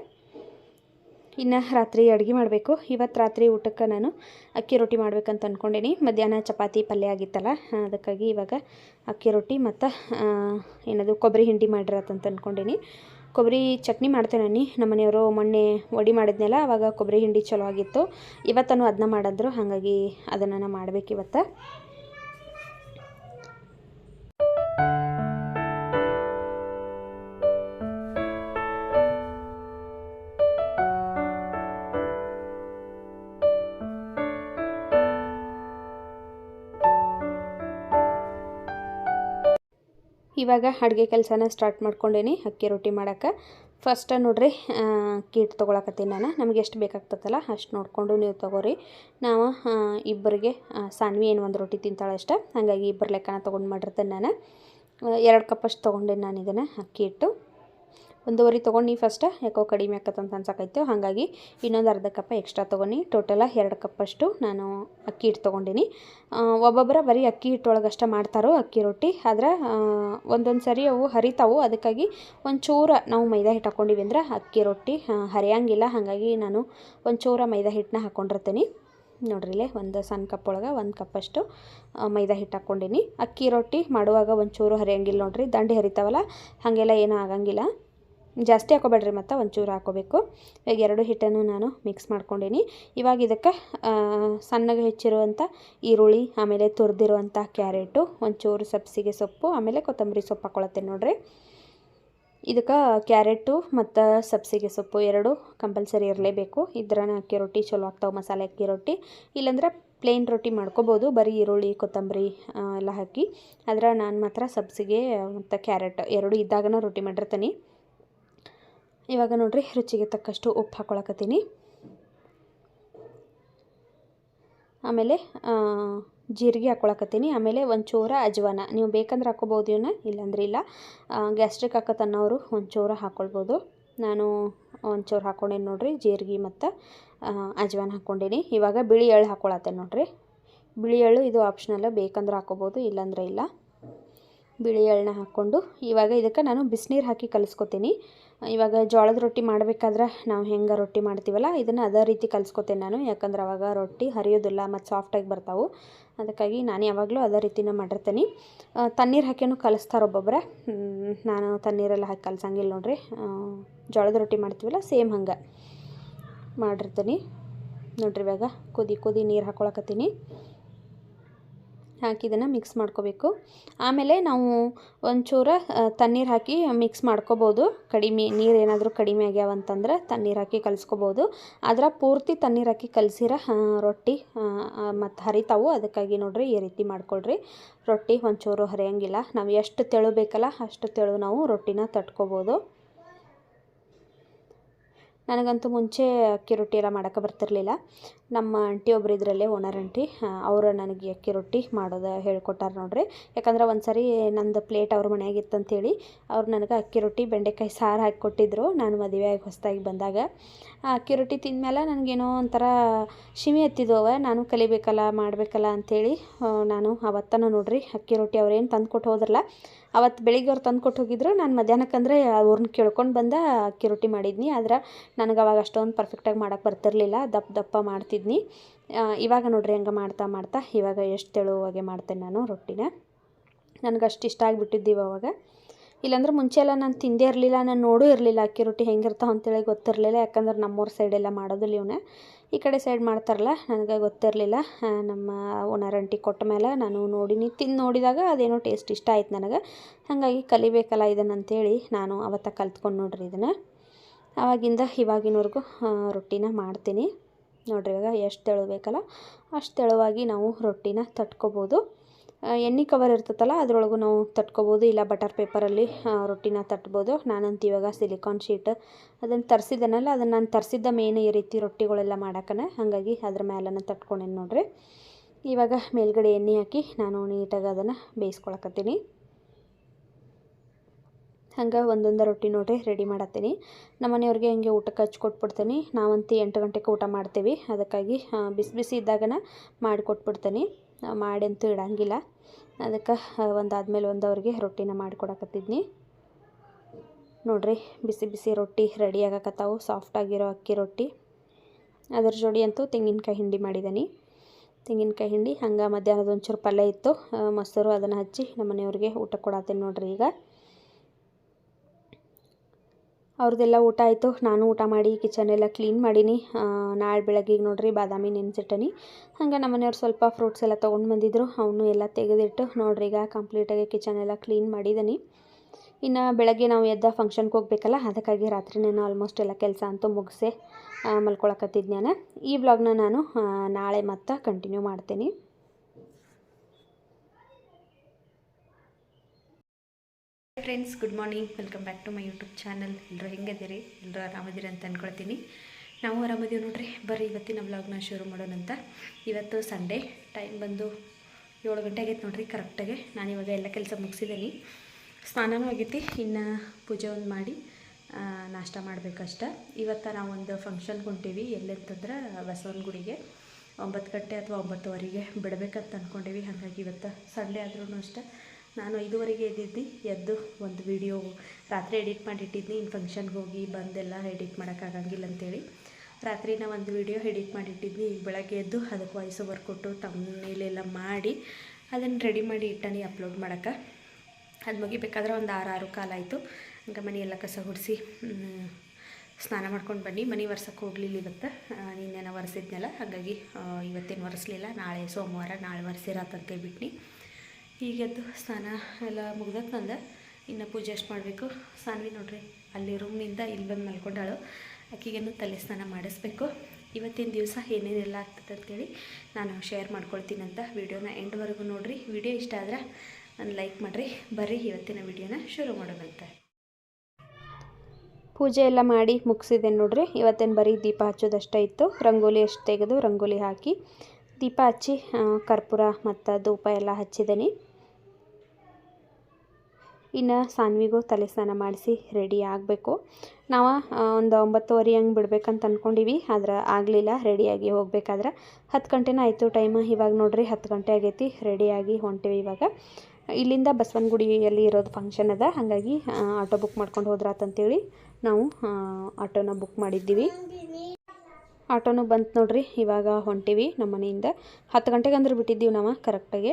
ಇನ್ನು ರಾತ್ರಿ ಅಡುಗೆ ಮಾಡಬೇಕು. ಇವತ್ತು ರಾತ್ರಿ ಊಟಕ್ಕೆ ನಾನು ಅಕ್ಕಿ ರೊಟ್ಟಿ ಮಾಡ್ಬೇಕಂತ ಅಂದ್ಕೊಂಡೇನಿ ಮಧ್ಯಾಹ್ನ ಚಪಾತಿ ಪಲ್ಯ ಆಗಿತ್ತಲ್ಲ, ಅದಕ್ಕಾಗಿ ಇವಾಗ ಅಕ್ಕಿ ರೊಟ್ಟಿ ಮತ್ತು ಏನದು ಕೊಬ್ಬರಿ ಹಿಂಡಿ ಮಾಡಿರತ್ತಂತ ಅಂದ್ಕೊಂಡೇನಿ ಕೊಬ್ಬರಿ ಚಟ್ನಿ ಮಾಡ್ತೇನೆ ನಾನು. ನಮ್ಮ ಮನೆಯವರು ಮೊನ್ನೆ ವಡಿ ಮಾಡಿದ್ನಲ್ಲ, ಅವಾಗ ಕೊಬ್ಬರಿ ಹಿಂಡಿ ಚಲೋ ಆಗಿತ್ತು. ಇವತ್ತನು ಅದನ್ನ ಮಾಡಿದ್ರು, ಹಾಗಾಗಿ ಅದನ್ನು ನಾನು ಮಾಡ್ಬೇಕು ಇವತ್ತು ಇವಾಗ ಅಡುಗೆ ಕೆಲಸನ ಸ್ಟಾರ್ಟ್ ಮಾಡ್ಕೊಂಡೇನಿ, ಅಕ್ಕಿ ರೊಟ್ಟಿ ಮಾಡೋಕ್ಕೆ ಫಸ್ಟ ನೋಡ್ರಿ ಕೀಟ್ ತೊಗೊಳಕತ್ತೀನಿ ನಾನು. ನಮಗೆ ಎಷ್ಟು ಬೇಕಾಗ್ತದಲ್ಲ ಅಷ್ಟು ನೋಡಿಕೊಂಡು ನೀವು ತೊಗೋರಿ. ನಾವು ಇಬ್ಬರಿಗೆ ಸಾನ್ವಿ ಏನು ಒಂದು ರೊಟ್ಟಿ ತಿಂತಾಳೆ ಅಷ್ಟೆ. ಹಾಗಾಗಿ ಇಬ್ಬರು ಲೆಕ್ಕನ ತೊಗೊಂಡು ಮಾಡಿರ್ತೇನೆ ನಾನು. ಎರಡು ಕಪ್ಪಷ್ಟು ತೊಗೊಂಡೆ ನಾನು ಇದನ್ನು, ಅಕ್ಕಿ ಹಿಟ್ಟು. ಒಂದೂವರೆ ತೊಗೊಂಡು ಫಸ್ಟ್ ಯಾಕೋ ಕಡಿಮೆ ಆಕತ್ತಂತ ಅನ್ಸಕೈತೆ. ಹಾಗಾಗಿ ಇನ್ನೊಂದು ಅರ್ಧ ಕಪ್ ಎಕ್ಸ್ಟ್ರಾ ತೊಗೊಂಡು ಟೋಟಲ ಎರಡು ಕಪ್ಪಷ್ಟು ನಾನು ಅಕ್ಕಿ ಹಿಟ್ಟು ತೊಗೊಂಡಿನಿ. ಒಬ್ಬೊಬ್ಬರ ಬರೀ ಅಕ್ಕಿ ಹಿಟ್ಟೊಳಗೆ ಅಷ್ಟೇ ಮಾಡ್ತಾರೋ ಅಕ್ಕಿ ರೊಟ್ಟಿ, ಆದ್ರೆ ಒಂದೊಂದು ಸರಿ ಅವು ಹರಿತಾವು. ಅದಕ್ಕಾಗಿ ಒಂಚೂರು ನಾವು ಮೈದಾ ಹಿಟ್ಟು ಹಾಕ್ಕೊಂಡಿವಿ ಅಂದ್ರೆ ಅಕ್ಕಿ ರೊಟ್ಟಿ ಹರಿಯಂಗಿಲ್ಲ. ಹಾಗಾಗಿ ನಾನು ಒಂಚೂರು ಮೈದಾ ಹಿಟ್ಟನ್ನ ಹಾಕ್ಕೊಂಡಿರ್ತೀನಿ ನೋಡ್ರಿಲೆ ಒಂದು ಸಣ್ಣ ಕಪ್ ಒಳಗೆ ಒಂದು ಕಪ್ಪಷ್ಟು ಮೈದಾ ಹಿಟ್ಟು ಹಾಕ್ಕೊಂಡಿನಿ ಅಕ್ಕಿ ರೊಟ್ಟಿ ಮಾಡುವಾಗ ಒಂಚೂರು ಹರಿಯಂಗಿಲ್ಲ ನೋಡ್ರಿ. ದಂಡಿ ಹರಿತಾವಲ್ಲ, ಹಾಗೆಲ್ಲ ಏನೂ ಆಗಂಗಿಲ್ಲ. ಜಾಸ್ತಿ ಹಾಕೋಬೇಡ್ರಿ ಮತ್ತು, ಒಂಚೂರು ಹಾಕೋಬೇಕು ಈಗ ಎರಡು ಹಿಟ್ಟನ್ನು ನಾನು ಮಿಕ್ಸ್ ಮಾಡ್ಕೊಂಡೀನಿ. ಇವಾಗ ಇದಕ್ಕೆ ಸಣ್ಣಗೆ ಹೆಚ್ಚಿರುವಂಥ ಈರುಳ್ಳಿ, ಆಮೇಲೆ ತುರಿದಿರುವಂಥ ಕ್ಯಾರೆಟು, ಒಂಚೂರು ಸಬ್ಸಿಗೆ ಸೊಪ್ಪು, ಆಮೇಲೆ ಕೊತ್ತಂಬರಿ ಸೊಪ್ಪು ಹಾಕೊಳತ್ತೇನೆ ನೋಡ್ರಿ. ಇದಕ್ಕೆ ಕ್ಯಾರೆಟು ಮತ್ತು ಸಬ್ಸಿಗೆ ಸೊಪ್ಪು ಎರಡು ಕಂಪಲ್ಸರಿ ಇರಲೇಬೇಕು. ಇದ್ರನ ಅಕ್ಕಿ ರೊಟ್ಟಿ ಚಲೋ ಆಗ್ತಾವೆ, ಮಸಾಲೆ ಅಕ್ಕಿ ರೊಟ್ಟಿ. ಇಲ್ಲಾಂದ್ರೆ ಪ್ಲೇನ್ ರೊಟ್ಟಿ ಮಾಡ್ಕೋಬೋದು, ಬರೀ ಈರುಳ್ಳಿ, ಕೊತ್ತಂಬರಿ ಎಲ್ಲ ಹಾಕಿ. ಆದ್ರೆ ನಾನು ಮಾತ್ರ ಸಬ್ಸಿಗೆ ಮತ್ತು ಕ್ಯಾರೆಟ್ ಎರಡು ಇದ್ದಾಗನ ರೊಟ್ಟಿ ಮಾಡಿರ್ತೀನಿ. ಇವಾಗ ನೋಡ್ರಿ ರುಚಿಗೆ ತಕ್ಕಷ್ಟು ಉಪ್ಪು ಹಾಕ್ಕೊಳಕತ್ತೀನಿ ಆಮೇಲೆ ಜೀರಿಗೆ ಹಾಕೊಳಕತ್ತೀನಿ. ಆಮೇಲೆ ಒಂಚೂರ ಅಜ್ವಾನ. ನೀವು ಬೇಕಂದ್ರೆ ಹಾಕೋಬೋದು ಇವನ್ನ, ಇಲ್ಲಾಂದ್ರೆ ಇಲ್ಲ. ಗ್ಯಾಸ್ಟ್ರಿಕ್ ಹಾಕತ್ ಅನ್ನೋರು ಒಂಚೂರ ಹಾಕ್ಕೊಳ್ಬೋದು ನಾನು ಒಂಚೂರು ಹಾಕ್ಕೊಂಡೇನಿ ನೋಡ್ರಿ, ಜೀರಿಗೆ ಮತ್ತು ಅಜ್ವಾನ ಹಾಕ್ಕೊಂಡೀನಿ ಇವಾಗ ಬಿಳಿ ಎಳ್ಳು ಹಾಕ್ಕೊಳತ್ತೆ ನೋಡ್ರಿ. ಬಿಳಿ ಎಳ್ಳು ಇದು ಆಪ್ಷನಲ್ಲ ಬೇಕಂದ್ರೆ ಹಾಕೋಬೋದು, ಇಲ್ಲಾಂದ್ರೆ ಇಲ್ಲ. ಬಿಳಿ ಎಳ್ಳನ್ನ ಹಾಕ್ಕೊಂಡು ಇವಾಗ ಇದಕ್ಕೆ ನಾನು ಬಿಸಿನೀರು ಹಾಕಿ ಕಲಿಸ್ಕೊತೀನಿ. ಇವಾಗ ಜೋಳದ ರೊಟ್ಟಿ ಮಾಡಬೇಕಾದ್ರೆ ನಾವು ಹೆಂಗೆ ರೊಟ್ಟಿ ಮಾಡ್ತೀವಲ್ಲ, ಇದನ್ನು ಅದೇ ರೀತಿ ಕಲಿಸ್ಕೊತೇನೆ ನಾನು. ಯಾಕಂದ್ರೆ ಅವಾಗ ರೊಟ್ಟಿ ಹರಿಯೋದಿಲ್ಲ ಮತ್ತು ಸಾಫ್ಟಾಗಿ ಬರ್ತಾವೆ. ಅದಕ್ಕಾಗಿ ನಾನು ಯಾವಾಗಲೂ ಅದೇ ರೀತಿನ ಮಾಡಿರ್ತೀನಿ. ತಣ್ಣೀರು ಹಾಕಿನೂ ಕಲಿಸ್ತಾರೆ ಒಬ್ಬೊಬ್ಬರೆ ನಾನು ತಣ್ಣೀರೆಲ್ಲ ಹಾಕಿ ಕಲ್ಸಂಗಿಲ್ಲ ನೋಡ್ರಿ. ಜೋಳದ ರೊಟ್ಟಿ ಮಾಡ್ತೀವಲ್ಲ, ಸೇಮ್ ಹಂಗೆ ಮಾಡಿರ್ತೀನಿ. ನೋಡ್ರಿ ಇವಾಗ ಕುದಿ ಕುದಿ ನೀರು ಹಾಕ್ಕೊಳಕತ್ತೀನಿ ಹಾಕಿ ಇದನ್ನು ಮಿಕ್ಸ್ ಮಾಡ್ಕೋಬೇಕು. ಆಮೇಲೆ ನಾವು ಒಂಚೂರು ತಣ್ಣೀರು ಹಾಕಿ ಮಿಕ್ಸ್ ಮಾಡ್ಕೋಬೋದು. ಕಡಿಮೆ, ನೀರು ಏನಾದರೂ ಕಡಿಮೆ ಆಗ್ಯಾವಂತಂದ್ರೆ ತಣ್ಣೀರು ಹಾಕಿ ಕಲಿಸ್ಕೋಬೋದು. ಅದರ ಪೂರ್ತಿ ತಣ್ಣೀರು ಹಾಕಿ ಕಲಸಿರ ರೊಟ್ಟಿ ಮತ್ತು ಹರಿತಾವು. ಅದಕ್ಕಾಗಿ ನೋಡಿರಿ ಈ ರೀತಿ ಮಾಡ್ಕೊಳ್ರಿ. ರೊಟ್ಟಿ ಒಂಚೂರು ಹರಿಯಂಗಿಲ್ಲ. ನಾವು ಎಷ್ಟು ತೆಳು ಬೇಕಲ್ಲ ಅಷ್ಟು ತೆಳು ನಾವು ರೊಟ್ಟಿನ ತಟ್ಕೋಬೋದು. ನನಗಂತೂ ಮುಂಚೆ ಅಕ್ಕಿ ರೊಟ್ಟಿ ಎಲ್ಲ ಮಾಡೋಕೆ ಬರ್ತಿರಲಿಲ್ಲ. ನಮ್ಮ ಆಂಟಿ ಒಬ್ರು ಇದರಲ್ಲೇ ಓನರ್ ಆಂಟಿ ಅವರು ನನಗೆ ಅಕ್ಕಿ ರೊಟ್ಟಿ ಮಾಡೋದು ಹೇಳ್ಕೊಟ್ಟಾರೆ ನೋಡ್ರಿ. ಯಾಕಂದ್ರೆ ಒಂದು ಸರಿ ನಂದು ಪ್ಲೇಟ್ ಅವ್ರ ಮನೆಯಾಗಿತ್ತು ಅಂತೇಳಿ ಅವ್ರು ನನಗೆ ಅಕ್ಕಿ ರೊಟ್ಟಿ, ಬೆಂಡೆಕಾಯಿ ಸಾರು ಹಾಕಿ ಕೊಟ್ಟಿದ್ರು. ನಾನು ಮದುವೆಯಾಗಿ ಹೊಸದಾಗಿ ಬಂದಾಗ, ಆ ಅಕ್ಕಿ ರೊಟ್ಟಿ ತಿಂದಮೇಲೆ ನನಗೇನೋ ಒಂಥರ ಶಿಮಿ ಎತ್ತಿದ್ವು ನಾನು ಕಲಿಬೇಕಲ್ಲ, ಮಾಡಬೇಕಲ್ಲ ಅಂಥೇಳಿ ನಾನು ಅವತ್ತನ ನೋಡ್ರಿ ಅಕ್ಕಿ ರೊಟ್ಟಿ ಅವ್ರೇನು ತಂದು ಕೊಟ್ಟು ಹೋದ್ರಲ್ಲ ಅವತ್ತು ಬೆಳಿಗ್ಗೆ ಅವ್ರು ತಂದು ಕೊಟ್ಟು ಹೋಗಿದ್ರು. ನಾನು ಮಧ್ಯಾಹ್ನಕ್ಕಂದ್ರೆ ಅವ್ರನ್ನ ಕೇಳ್ಕೊಂಡು ಬಂದ, ಅಕ್ಕಿ ರೊಟ್ಟಿ ಮಾಡಿದ್ನಿ. ಆದ್ರೆ ನನಗೆ ಅವಾಗ ಅಷ್ಟೊಂದು ಪರ್ಫೆಕ್ಟಾಗಿ ಮಾಡೋಕ್ಕೆ ಬರ್ತಿರಲಿಲ್ಲ. ದಪ್ಪ ದಪ್ಪ ಮಾಡ್ತಿದ್ನಿ. ಇವಾಗ ನೋಡ್ರಿ ಹಂಗೆ ಮಾಡ್ತಾ ಮಾಡ್ತಾ ಇವಾಗ ಎಷ್ಟು ತೆಳುವಾಗೆ ಮಾಡ್ತೇನೆ ನಾನು ರೊಟ್ಟಿನ. ನನಗೆ ಅಷ್ಟು ಇಷ್ಟ ಆಗಿಬಿಟ್ಟಿದ್ದೀವಿ ಅವಾಗ. ಇಲ್ಲಾಂದ್ರೆ ಮುಂಚೆ ಎಲ್ಲ ನಾನು ತಿಂದೇ ಇರಲಿಲ್ಲ, ನಾನು ನೋಡೂ ಇರಲಿಲ್ಲ ಅಕ್ಕಿ ರೊಟ್ಟಿ ಹೆಂಗಿರ್ತಾವೆ ಅಂತೇಳಿ ಗೊತ್ತಿರಲಿಲ್ಲ. ಯಾಕಂದ್ರೆ ನಮ್ಮೂರ ಸೈಡೆಲ್ಲ ಮಾಡೋದಿಲ್ಲ ಇವನ್ನ ಈ ಕಡೆ ಸೈಡ್ ಮಾಡ್ತಾರಲ್ಲ, ನನಗೆ ಗೊತ್ತಿರಲಿಲ್ಲ. ನಮ್ಮ ಓನರ್ ಅಂಟಿ ಕೊಟ್ಟ ಮೇಲೆ ನಾನು ನೋಡಿನಿ. ತಿಂದು ನೋಡಿದಾಗ ಅದೇನೋ ಟೇಸ್ಟ್ ಇಷ್ಟ ಆಯ್ತು ನನಗೆ. ಹಾಗಾಗಿ ಕಲಿಬೇಕಲ್ಲ ಇದನ್ನು ಅಂತೇಳಿ ನಾನು ಅವತ್ತ ಕಲ್ತ್ಕೊಂಡು ನೋಡ್ರಿ ಇದನ್ನು. ಆವಾಗಿಂದ ಇವಾಗಿನವರೆಗೂ ರೊಟ್ಟಿನ ಮಾಡ್ತೀನಿ. ನೋಡ್ರಿ ಇವಾಗ ಎಷ್ಟು ತೆಳು ಬೇಕಲ್ಲ ಅಷ್ಟು ತೆಳುವಾಗಿ ನಾವು ರೊಟ್ಟಿನ ತಟ್ಕೋಬೋದು. ಎಣ್ಣೆ ಕವರ್ ಇರ್ತೈತಲ್ಲ ಅದರೊಳಗೂ ನಾವು ತಟ್ಕೋಬೋದು. ಇಲ್ಲ ಬಟರ್ ಪೇಪರಲ್ಲಿ ರೊಟ್ಟಿನ ತಟ್ಬೋದು. ನಾನಂತೂ ಇವಾಗ ಸಿಲಿಕಾನ್ ಶೀಟ್ ಅದನ್ನು ತರಿಸಿದನಲ್ಲ, ಅದನ್ನು ನಾನು ತರಿಸಿದ್ದ ಮೇನ್ ಈ ರೀತಿ ರೊಟ್ಟಿಗಳೆಲ್ಲ ಮಾಡೋಕ್ಕನ. ಹಾಗಾಗಿ ಅದ್ರ ಮ್ಯಾಲನ ತಟ್ಕೊಂಡೇನು ನೋಡಿರಿ. ಇವಾಗ ಮೇಲ್ಗಡೆ ಎಣ್ಣೆ ಹಾಕಿ ನಾನು ನೀಟಾಗಿ ಅದನ್ನು ಬೇಯಿಸ್ಕೊಳಕತ್ತೀನಿ. ಹಂಗೆ ಒಂದೊಂದು ರೊಟ್ಟಿ ನೋಡಿರಿ ರೆಡಿ ಮಾಡತ್ತೀನಿ. ನಮ್ಮ ಮನೆಯವ್ರಿಗೆ ಹಂಗೆ ಊಟಕ್ಕೆ ಹಚ್ಕೊಟ್ಬಿಡ್ತೀನಿ ನಾವಂತೂ ಎಂಟು ಗಂಟೆಗೆ ಊಟ ಮಾಡ್ತೀವಿ. ಅದಕ್ಕಾಗಿ ಬಿಸಿ ಬಿಸಿ ಇದ್ದಾಗನ ಮಾಡಿಕೊಟ್ಬಿಡ್ತೀನಿ. ಮಾಡಿ ಅಂತೂ ಇಡಂಗಿಲ್ಲ. ಅದಕ್ಕೆ ಒಂದಾದ್ಮೇಲೆ ಒಂದು ಅವ್ರಿಗೆ ರೊಟ್ಟಿನ ಮಾಡಿಕೊಡಕತ್ತಿದ್ನಿ ನೋಡ್ರಿ, ಬಿಸಿ ಬಿಸಿ ರೊಟ್ಟಿ ರೆಡಿ ಆಗಕತ್ತಾವು ಸಾಫ್ಟಾಗಿರೋ ಅಕ್ಕಿ ರೊಟ್ಟಿ. ಅದ್ರ ಜೋಡಿ ಅಂತೂ ತೆಂಗಿನಕಾಯಿ ಹಿಂಡಿ ಮಾಡಿದ್ದೀನಿ ತೆಂಗಿನಕಾಯಿ ಹಿಂಡಿ, ಹಂಗೆ ಮಧ್ಯಾಹ್ನದ ಒಂಚೂರು ಪಲ್ಯ ಇತ್ತು. ಮೊಸರು ಅದನ್ನು ಹಚ್ಚಿ ನಮ್ಮ ಮನೆಯವ್ರಿಗೆ ಊಟ ಕೊಡತ್ತೀನಿ ನೋಡ್ರಿ ಈಗ. ಅವ್ರದ್ದೆಲ್ಲ ಊಟ ಆಯಿತು. ನಾನು ಊಟ ಮಾಡಿ ಕಿಚನ್ ಎಲ್ಲ ಕ್ಲೀನ್ ಮಾಡೀನಿ. ನಾಳೆ ಬೆಳಗ್ಗೆಗೆ ನೋಡ್ರಿ ಬಾದಾಮಿ ನೆನೆಸಿಟ್ಟನಿ. ಹಂಗೆ ನಮ್ಮ ಮನೆಯವ್ರು ಸ್ವಲ್ಪ ಫ್ರೂಟ್ಸ್ ಎಲ್ಲ ತೊಗೊಂಡು ಬಂದಿದ್ರು. ಅವನು ಎಲ್ಲ ತೆಗೆದಿಟ್ಟು ನೋಡ್ರಿ ಈಗ ಕಂಪ್ಲೀಟಾಗಿ ಕಿಚನ್ ಎಲ್ಲ ಕ್ಲೀನ್ ಮಾಡಿದ್ದೀನಿ ಇನ್ನು ಬೆಳಗ್ಗೆ ನಾವು ಎದ್ದ ಫಂಕ್ಷನ್ಗೆ ಹೋಗ್ಬೇಕಲ್ಲ, ಅದಕ್ಕಾಗಿ ರಾತ್ರಿ ನಾನು ಆಲ್ಮೋಸ್ಟ್ ಎಲ್ಲ ಕೆಲಸ ಅಂತೂ ಮುಗಿಸೆ ಮಲ್ಕೊಳಕತ್ತಿದ್ದೆ ನಾನು ಈ ವ್ಲಾಗ್ನ ನಾನು ನಾಳೆ ಮತ್ತೆ ಕಂಟಿನ್ಯೂ ಮಾಡ್ತೀನಿ. Friends good morning welcome back to my YouTube channel ಎಲ್ಲರೂ ಹೆಂಗದಿರಿ ಎಲ್ಲರೂ ಆರಾಮದಿರಿ ಅಂತ ಅಂದ್ಕೊಳ್ತೀನಿ ನಾವು ಆರಾಮದೀವಿ ನೋಡ್ರಿ. ಬರ್ರಿ, ಇವತ್ತಿನ ವ್ಲಾಗ್ನ ಶುರು ಮಾಡೋಣಂತ ಇವತ್ತು ಸಂಡೇ ಟೈಮ್ ಬಂದು ಏಳು ಗಂಟೆ ಆಗೈತೆ ನೋಡ್ರಿ ಕರೆಕ್ಟಾಗಿ ನಾನು ಇವಾಗ ಎಲ್ಲ ಕೆಲಸ ಮುಗಿಸಿದ್ದೀನಿ. ಸ್ನಾನವೂ ಆಗೈತಿ. ಇನ್ನು ಪೂಜೆ ಒಂದು ಮಾಡಿ ನಾಷ್ಟ ಮಾಡಬೇಕಷ್ಟ. ಇವತ್ತು ನಾವು ಒಂದು ಫಂಕ್ಷನ್ಗೆ ಹೊಂಟೀವಿ. ಎಲ್ಲಂತಂದ್ರೆ ಬಸವನ ಗುಡಿಗೆ. ಒಂಬತ್ತು ಗಂಟೆ ಅಥವಾ ಒಂಬತ್ತುವರೆಗೆ ಬಿಡಬೇಕಂತ ಅಂದ್ಕೊಂಡೀವಿ ಹಾಗಾಗಿ ಇವತ್ತು ಸಂಡೇ ಆದ್ರೂ ಅಷ್ಟೇ. ನಾನು ಐದುವರೆಗೆ ಎದ್ದಿದ್ದು, ಎದ್ದು ಒಂದು ವಿಡಿಯೋ ರಾತ್ರಿ ಎಡಿಟ್ ಮಾಡಿಟ್ಟಿದ್ನಿ. ಇನ್ನು ಫಂಕ್ಷನ್ಗೆ ಹೋಗಿ ಬಂದೆಲ್ಲ ಎಡಿಟ್ ಮಾಡೋಕ್ಕಾಗಂಗಿಲ್ಲ ಅಂತೇಳಿ. ರಾತ್ರಿನ ಒಂದು ವಿಡಿಯೋ ಎಡಿಟ್ ಮಾಡಿಟ್ಟಿದ್ನಿ. ಈಗ ಬೆಳಗ್ಗೆ ಎದ್ದು ಅದಕ್ಕೆ ವಾಯ್ಸ್ ಓವರ್ ಕೊಟ್ಟು ತಮ್ಮನೇಲೆಲ್ಲ ಮಾಡಿ ಅದನ್ನು ರೆಡಿ ಮಾಡಿ ಇಟ್ಟನಿ ಅಪ್ಲೋಡ್ ಮಾಡೋಕ್ಕೆ. ಅದು ಮುಗಿಬೇಕಾದ್ರೆ ಒಂದು ಆರು ಆರು ಕಾಲ ಆಯಿತು. ಹಂಗೆ ಮನೆಯೆಲ್ಲ ಕಸ ಗುಡಿಸಿ ಸ್ನಾನ ಮಾಡ್ಕೊಂಡು ಬನ್ನಿ. ಮನೆ ಒರ್ಸಕ್ಕೆ ಹೋಗಲಿಲ್ಲ ಇವತ್ತು. ನಿನ್ನೆನ ಒರೆಸಿದ್ನಲ್ಲ, ಹಾಗಾಗಿ ಇವತ್ತೇನು ಒರೆಸ್ಲಿಲ್ಲ. ನಾಳೆ ಸೋಮವಾರ ನಾಳೆ ಒರೆಸಿರತ್ತಂತೇಳ್ಬಿಟ್ನಿ ಈಗೆದ್ದು ಸ್ನಾನ ಎಲ್ಲ ಮುಗ್ದಕ್ಕೆ ನಂದು ಇನ್ನು ಪೂಜೆ ಅಷ್ಟು ಮಾಡಬೇಕು. ಸಾನ್ವಿ ನೋಡ್ರಿ, ಅಲ್ಲಿ ರೂಮ್ನಿಂದ ಇಲ್ಲಿ ಬಂದು ಮಲ್ಕೊಂಡಾಳು. ಆಕೆಗೇನು ತಲೆ ಸ್ನಾನ ಮಾಡಿಸ್ಬೇಕು. ಇವತ್ತಿನ ದಿವಸ ಏನೇನೆಲ್ಲ ಆಗ್ತದೆ ಅಂತೇಳಿ ನಾನು ಶೇರ್ ಮಾಡ್ಕೊಳ್ತೀನಿ ಅಂತ ವಿಡಿಯೋನ ಎಂಡ್ವರೆಗೂ ನೋಡಿರಿ. ವಿಡಿಯೋ ಇಷ್ಟ ಆದ್ರೆ ನಾನು ಲೈಕ್ ಮಾಡಿರಿ. ಬರ್ರಿ, ಇವತ್ತಿನ ವಿಡಿಯೋನ ಶುರು ಮಾಡೋಣಂತೆ. ಪೂಜೆ ಎಲ್ಲ ಮಾಡಿ ಮುಗಿಸಿದೆ ನೋಡಿರಿ. ಇವತ್ತೇನು ಬರೀ ದೀಪ ಹಚ್ಚೋದಷ್ಟೇ ಇತ್ತು. ರಂಗೋಲಿ ಅಷ್ಟು ತೆಗೆದು ರಂಗೋಲಿ ಹಾಕಿ ದೀಪ ಹಚ್ಚಿ ಕರ್ಪೂರ ಮತ್ತು ಧೂಪ ಎಲ್ಲ ಹಚ್ಚಿದ್ದೀನಿ. ಇನ್ನು ಸಾನ್ವಿಗೂ ತಲೆ ಸ್ನಾನ ಮಾಡಿಸಿ ರೆಡಿ ಆಗಬೇಕು. ನಾವು ಒಂದು ಒಂಬತ್ತುವರೆ ಹಂಗೆ ಬಿಡ್ಬೇಕಂತ ಅಂದ್ಕೊಂಡಿವಿ ಆದ್ರೆ ಆಗಲಿಲ್ಲ ರೆಡಿಯಾಗಿ ಹೋಗ್ಬೇಕಾದ್ರೆ ಹತ್ತು ಗಂಟೆನ ಆಯಿತು ಟೈಮ್. ಇವಾಗ ನೋಡ್ರಿ ಹತ್ತು ಗಂಟೆ ಆಗೈತಿ ರೆಡಿಯಾಗಿ ಹೊಂಟಿವಿ ಇವಾಗ. ಇಲ್ಲಿಂದ ಬಸವನಗುಡಿಯಲ್ಲಿ ಇರೋದು ಫಂಕ್ಷನ್ ಅದ. ಹಾಗಾಗಿ ಆಟೋ ಬುಕ್ ಮಾಡ್ಕೊಂಡು ಹೋದ್ರಾತಂತೇಳಿ ನಾವು ಆಟೋನ ಬುಕ್ ಮಾಡಿದ್ದೀವಿ. ಆಟೋನು ಬಂತು ನೋಡ್ರಿ, ಇವಾಗ ಹೊಂಟೀವಿ ನಮ್ಮ ಮನೆಯಿಂದ. ಹತ್ತು ಗಂಟೆಗೆ ಅಂದ್ರೆ ಬಿಟ್ಟಿದ್ದೀವಿ ನಾವು ಕರೆಕ್ಟಾಗಿ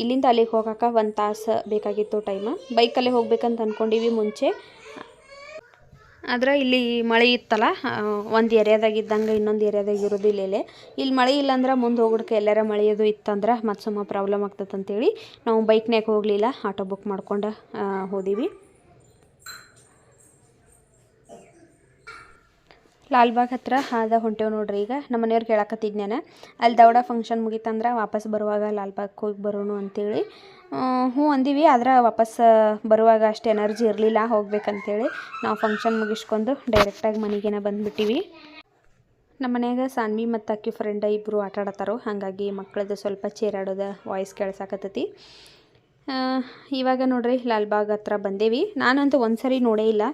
ಇಲ್ಲಿಂದ ಅಲ್ಲಿಗೆ ಹೋಗೋಕೆ ಒಂದು ತಾಸು ಬೇಕಾಗಿತ್ತು ಟೈಮ ಬೈಕಲ್ಲೇ ಹೋಗ್ಬೇಕಂತ ಅಂದ್ಕೊಂಡಿವಿ ಮುಂಚೆ. ಆದ್ರೆ ಇಲ್ಲಿ ಮಳೆ ಇತ್ತಲ್ಲ ಒಂದು ಏರಿಯಾದಾಗ ಇದ್ದಂಗೆ ಇನ್ನೊಂದು ಏರಿಯಾದಾಗ ಇರೋದು ಇಲ್ಲೇ. ಇಲ್ಲಿ ಮಳೆ ಇಲ್ಲ ಅಂದ್ರೆ ಮುಂದೆ ಹೋಗ್ಬಿಡಕ್ಕೆ ಎಲ್ಲಾರ ಮಳೆ ಅದು ಇತ್ತಂದ್ರೆ ಮತ್ತೆ ಸುಮ್ಮ ಪ್ರಾಬ್ಲಮ್ ಆಗ್ತದೆ ಅಂತೇಳಿ ನಾವು ಬೈಕ್ನ್ಯಾಗ ಹೋಗಲಿಲ್ಲ ಆಟೋ ಬುಕ್ ಮಾಡ್ಕೊಂಡು ಹೋದೀವಿ. ಲಾಲ್ಬಾಗ್ ಹತ್ರ ಹಾದ ಹೊಂಟೇವು ನೋಡ್ರಿ ಈಗ. ನಮ್ಮ ಮನೆಯವ್ರು ಹೇಳಕತ್ತಿದ್ ನಾನು ಅಲ್ಲಿ ದೌಡ ಫಂಕ್ಷನ್ ಮುಗೀತಂದ್ರೆ ವಾಪಸ್ ಬರುವಾಗ ಲಾಲ್ಬಾಗ್ ಹೋಗಿ ಬರೋಣ ಅಂತೇಳಿ. ಹ್ಞೂ ಅಂದೀವಿ, ಆದ್ರೆ ವಾಪಸ್ ಬರುವಾಗ ಅಷ್ಟು ಎನರ್ಜಿ ಇರಲಿಲ್ಲ, ಹೋಗ್ಬೇಕಂತೇಳಿ. ನಾವು ಫಂಕ್ಷನ್ ಮುಗಿಸ್ಕೊಂಡು ಡೈರೆಕ್ಟಾಗಿ ಮನೆಗೇನ ಬಂದುಬಿಟ್ಟಿವಿ. ನಮ್ಮ ಮನೆಯಾಗ ಸಾನ್ವಿ ಮತ್ತು ಅಕ್ಕಿ ಫ್ರೆಂಡ್ ಇಬ್ಬರು ಆಟ ಆಡತ್ತಾರೋ ಹಾಗಾಗಿ ಮಕ್ಕಳದ್ದು ಸ್ವಲ್ಪ ಚೇರಾಡೋದ ವಾಯ್ಸ್ ಕೇಳ್ಸಾಕತ್ತೈತಿ. ಇವಾಗ ನೋಡ್ರಿ ಲಾಲ್ಬಾಗ್ ಹತ್ರ ಬಂದೇವಿ. ನಾನಂತೂ ಒಂದು ಸರಿ ನೋಡೇ ಇಲ್ಲ.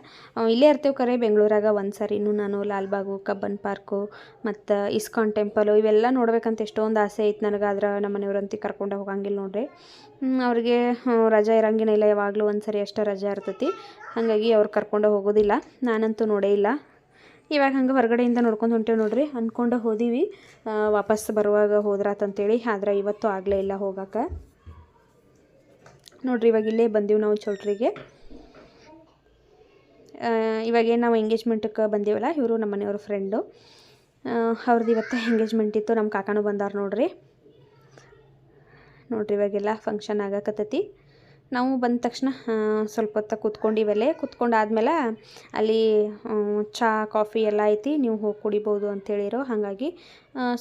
ಇಲ್ಲೇ ಇರ್ತೇವೆ ಕರೆ, ಬೆಂಗಳೂರಾಗ ಒಂದು ಸರಿನೂ ನಾನು ಲಾಲ್ಬಾಗು ಕಬ್ಬನ್ ಪಾರ್ಕು, ಮತ್ತು ಇಸ್ಕಾನ್ ಟೆಂಪಲು, ಇವೆಲ್ಲ ನೋಡ್ಬೇಕಂತ ಎಷ್ಟೊಂದು ಆಸೆ ಐತೆ ನನಗೆ. ಆದ್ರೆ ನಮ್ಮ ಮನೆಯವ್ರಂತೂ ಕರ್ಕೊಂಡು ಹೋಗಂಗಿಲ್ಲ ನೋಡ್ರಿ. ಅವ್ರಿಗೆ ರಜಾ ಇರಂಗಿನ ಇಲ್ಲ. ಯಾವಾಗಲೂ ಒಂದು ಸರಿ ಅಷ್ಟೇ ರಜಾ ಇರ್ತೈತಿ. ಹಾಗಾಗಿ ಅವ್ರು ಕರ್ಕೊಂಡು ಹೋಗೋದಿಲ್ಲ. ನಾನಂತೂ ನೋಡೇ ಇಲ್ಲ. ಇವಾಗ ಹಂಗೆ ಹೊರಗಡೆಯಿಂದ ನೋಡ್ಕೊಂಡು ಹೊಂಟೇವೆ ನೋಡ್ರಿ. ಅಂದ್ಕೊಂಡು ಹೋದೀವಿ. ವಾಪಸ್ ಬರುವಾಗ ಹೋದ್ರಾತಂತೇಳಿ. ಆದ್ರೆ ಇವತ್ತು ಆಗಲೇ ಇಲ್ಲ ಹೋಗಕ್ಕೆ ನೋಡ್ರಿ, ಇವಾಗ ಇಲ್ಲೇ ಬಂದೀವಿ ನಾವು ಚೌಟ್ರಿಗೆ ಇವಾಗೇನು ನಾವು ಎಂಗೇಜ್ಮೆಂಟಕ್ಕೆ ಬಂದೀವಲ್ಲ, ಇವರು ನಮ್ಮ ಮನೆಯವ್ರ ಫ್ರೆಂಡು ಅವ್ರದ್ದು ಇವತ್ತು ಎಂಗೇಜ್ಮೆಂಟ್ ಇತ್ತು ನಮ್ಮ ಕಾಕಾನು ಬಂದಾರ ನೋಡ್ರಿ. ನೋಡ್ರಿ ಇವಾಗೆಲ್ಲ ಫಂಕ್ಷನ್ ಆಗಕತ್ತೈತಿ. ನಾವು ಬಂದ ತಕ್ಷಣ ಸ್ವಲ್ಪ ಹೊತ್ತ ಕೂತ್ಕೊಂಡಿವಲ್ಲೇ ಕೂತ್ಕೊಂಡಾದ್ಮೇಲೆ ಅಲ್ಲಿ ಚಾ, ಕಾಫಿ ಎಲ್ಲ ಐತಿ, ನೀವು ಹೋಗಿ ಕುಡಿಬೋದು ಅಂತೇಳಿರೋ ಹಾಗಾಗಿ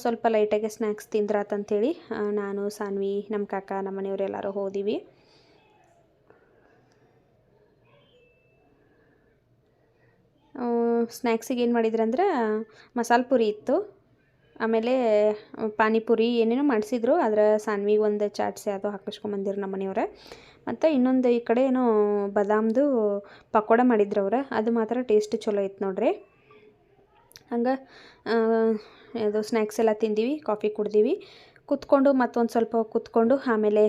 ಸ್ವಲ್ಪ ಲೈಟಾಗಿ ಸ್ನ್ಯಾಕ್ಸ್ ತಿಂದ್ರಾತಂಥೇಳಿ ನಾನು, ಸಾನ್ವಿ ನಮ್ಮ ಕಾಕ, ನಮ್ಮ ಮನೆಯವ್ರು ಎಲ್ಲರೂ ಹೋದಿವಿ. ಸ್ನ್ಯಾಕ್ಸಿಗೆ ಏನು ಮಾಡಿದ್ರಂದ್ರೆ ಮಸಾಲೆ ಪುರಿ ಇತ್ತು. ಆಮೇಲೆ ಪಾನಿಪುರಿ ಏನೇನೋ ಮಾಡಿಸಿದ್ರು. ಅದರ ಸಾನ್ವಿಗೆ ಒಂದು ಚಾಟ್ಸಿ ಅದು ಹಾಕಿಸ್ಕೊಂಬಂದಿರು ನಮ್ಮ ಮನೆಯವ್ರೆ ಮತ್ತು ಇನ್ನೊಂದು ಈ ಕಡೆ ಏನೋ ಬದಾಮ್ದು ಪಕೋಡ ಮಾಡಿದ್ರು ಅವ್ರೆ. ಅದು ಮಾತ್ರ ಟೇಸ್ಟ್ ಚಲೋ ಇತ್ತು ನೋಡ್ರಿ. ಹಂಗೆ ಅದು ಸ್ನ್ಯಾಕ್ಸ್ ಎಲ್ಲ ತಿಂದೀವಿ, ಕಾಫಿ ಕುಡ್ದೀವಿ. ಕುತ್ಕೊಂಡು ಮತ್ತೊಂದು ಸ್ವಲ್ಪ ಕುತ್ಕೊಂಡು ಆಮೇಲೆ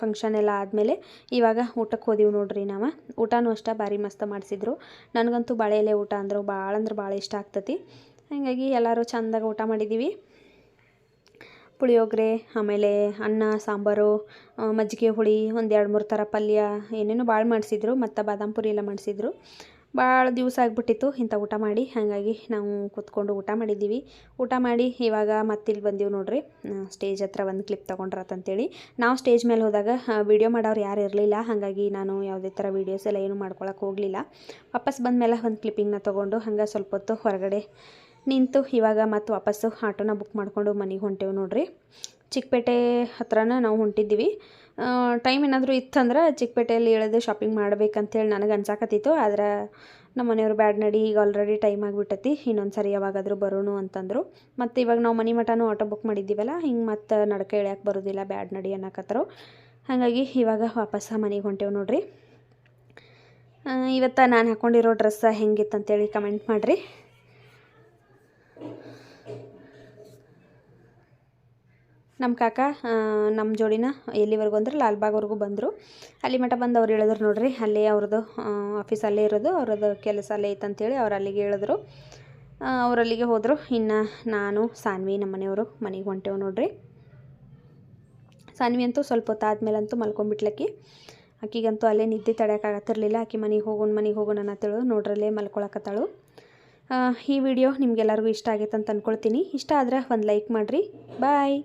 ಫಂಕ್ಷನ್ ಎಲ್ಲ ಆದಮೇಲೆ ಇವಾಗ ಊಟಕ್ಕೆ ಹೋದಿವಿ ನೋಡ್ರಿ ನಾವು. ಊಟನೂ ಅಷ್ಟೇ ಭಾರಿ ಮಸ್ತ್ ಮಾಡಿಸಿದ್ರು. ನನಗಂತೂ ಬಾಳೆ ಎಲೆ ಊಟ ಅಂದ್ರೆ ಭಾಳ ಅಂದ್ರೆ ಭಾಳ ಇಷ್ಟ ಆಗ್ತತಿ. ಹಾಗಾಗಿ ಎಲ್ಲರೂ ಚಂದಾಗಿ ಊಟ ಮಾಡಿದ್ದೀವಿ ಪುಳಿಯೋಗರೆ, ಆಮೇಲೆ ಅನ್ನ, ಸಾಂಬಾರು ಮಜ್ಜಿಗೆ ಹುಳಿ, ಒಂದು ಎರಡು ಮೂರು ಥರ ಪಲ್ಯ, ಏನೇನೋ ಭಾಳ ಮಾಡಿಸಿದ್ರು. ಮತ್ತು ಬಾದಾಮ್ ಪುರಿ ಎಲ್ಲ ಮಾಡಿಸಿದ್ರು. ಭಾಳ ದಿವಸ ಆಗಿಬಿಟ್ಟಿತ್ತು ಇಂಥ ಊಟ ಮಾಡಿ. ಹಾಗಾಗಿ ನಾವು ಕೂತ್ಕೊಂಡು ಊಟ ಮಾಡಿದ್ದೀವಿ. ಊಟ ಮಾಡಿ ಇವಾಗ ಮತ್ತಿಲ್ಲಿ ಬಂದೀವಿ ನೋಡ್ರಿ. ಸ್ಟೇಜ್ ಹತ್ರ ಒಂದು ಕ್ಲಿಪ್ ತೊಗೊಂಡ್ರತ್ತಂತೇಳಿ ನಾವು ಸ್ಟೇಜ್ ಮೇಲೆ ಹೋದಾಗ ವಿಡಿಯೋ ಮಾಡೋರು ಯಾರು ಇರಲಿಲ್ಲ. ಹಾಗಾಗಿ ನಾನು ಯಾವುದೇ ಥರ ವೀಡಿಯೋಸ್ ಎಲ್ಲ ಏನು ಮಾಡ್ಕೊಳಕ್ಕೆ ಹೋಗಲಿಲ್ಲ. ವಾಪಸ್ ಬಂದ ಮೇಲೆ ಒಂದು ಕ್ಲಿಪ್ಪಿಂಗ್ನ ತೊಗೊಂಡು ಹಂಗೆ ಸ್ವಲ್ಪ ಹೊತ್ತು ಹೊರಗಡೆ ನಿಂತು ಇವಾಗ ಮತ್ತೆ ವಾಪಸ್ಸು ಆಟೋನ ಬುಕ್ ಮಾಡಿಕೊಂಡು ಮನೆಗೆ ಹೊಂಟೇವು ನೋಡ್ರಿ. ಚಿಕ್ಕಪೇಟೆ ಹತ್ರನ ನಾವು ಹೊಂಟಿದ್ದೀವಿ. ಟೈಮ್ ಏನಾದರೂ ಇತ್ತಂದ್ರೆ ಚಿಕ್ಕಪೇಟೆಯಲ್ಲಿ ಇಳಿದು ಶಾಪಿಂಗ್ ಮಾಡ್ಬೇಕಂತೇಳಿ ನನಗೆ ಅನ್ಸಾಕತ್ತಿತ್ತು. ಆದ್ರೆ ನಮ್ಮ ಮನೆಯವ್ರು ಬ್ಯಾಡ್ ನಡಿ, ಈಗ ಆಲ್ರೆಡಿ ಟೈಮ್ ಆಗಿಬಿಟ್ಟತಿ ಇನ್ನೊಂದು ಸರಿ ಯಾವಾಗಾದರೂ ಬರೋಣ ಅಂತಂದರು. ಮತ್ತು ಇವಾಗ ನಾವು ಮನೆ ಮಠನೂ ಆಟೋ ಬುಕ್ ಮಾಡಿದ್ದೀವಲ್ಲ, ಹಿಂಗೆ ಮತ್ತೆ ನಡಕ ಇಳ್ಯಾಕೆ ಬರೋದಿಲ್ಲ, ಬ್ಯಾಡ್ ನಡಿ ಅನ್ನಕತ್ತರು. ಹಾಗಾಗಿ ಇವಾಗ ವಾಪಸ್ ಮನೆಗೆ ಹೊಂಟೇವು ನೋಡಿರಿ. ಇವತ್ತು ನಾನು ಹಾಕ್ಕೊಂಡಿರೋ ಡ್ರೆಸ್ಸ ಹೆಂಗಿತ್ತು ಅಂತೇಳಿ ಕಮೆಂಟ್ ಮಾಡಿರಿ. ನಮ್ಮ ಕಾಕ ನಮ್ಮ ಜೋಡಿನ ಎಲ್ಲಿವರೆಗೂ ಅಂದ್ರೆ ಲಾಲ್ಬಾಗ್ವರೆಗೂ ಬಂದರು. ಅಲ್ಲಿ ಮಠ ಬಂದು ಅವ್ರು ಹೇಳಿದ್ರು ನೋಡ್ರಿ, ಅಲ್ಲೇ ಅವ್ರದ್ದು ಆಫೀಸ್ ಅಲ್ಲೇ ಇರೋದು, ಅವ್ರದ್ದು ಕೆಲಸ ಅಲ್ಲೇ ಐತಂತೇಳಿ ಅವ್ರು ಅಲ್ಲಿಗೆ ಹೇಳಿದ್ರು. ಅವ್ರು ಅಲ್ಲಿಗೆ ಹೋದರು. ಇನ್ನು ನಾನು, ಸಾನ್ವಿ ನಮ್ಮ ಮನೆಯವರು ಮನೆಗೆ ಹೊಂಟೇವು ನೋಡಿರಿ. ಸಾನ್ವಿ ಅಂತೂ ಸ್ವಲ್ಪ ಹೊತ್ತು ಅಂತೂ ಮಲ್ಕೊಂಡ್ಬಿಟ್ಲಕ್ಕಿ. ಆಕಿಗಂತೂ ಅಲ್ಲೇ ನಿದ್ದೆ ತಡೆಯೋಕ್ಕಾಗತ್ತಿರಲಿಲ್ಲ ಆಕೆ ಮನೆಗೆ ಹೋಗೋಣ ಮನೆಗೆ ಹೋಗೋಣ ಅನ್ನತ್ತೇಳು, ನೋಡ್ರಲ್ಲೇ ಮಲ್ಕೊಳಕತ್ತಾಳು. ಈ ವಿಡಿಯೋ ನಿಮಗೆಲ್ಲರಿಗೂ ಇಷ್ಟ ಆಗೈತೆ ಅಂತ ಅಂದ್ಕೊಳ್ತೀನಿ ಇಷ್ಟ ಆದ್ರೆ ಒಂದು ಲೈಕ್ ಮಾಡಿರಿ. ಬಾಯ್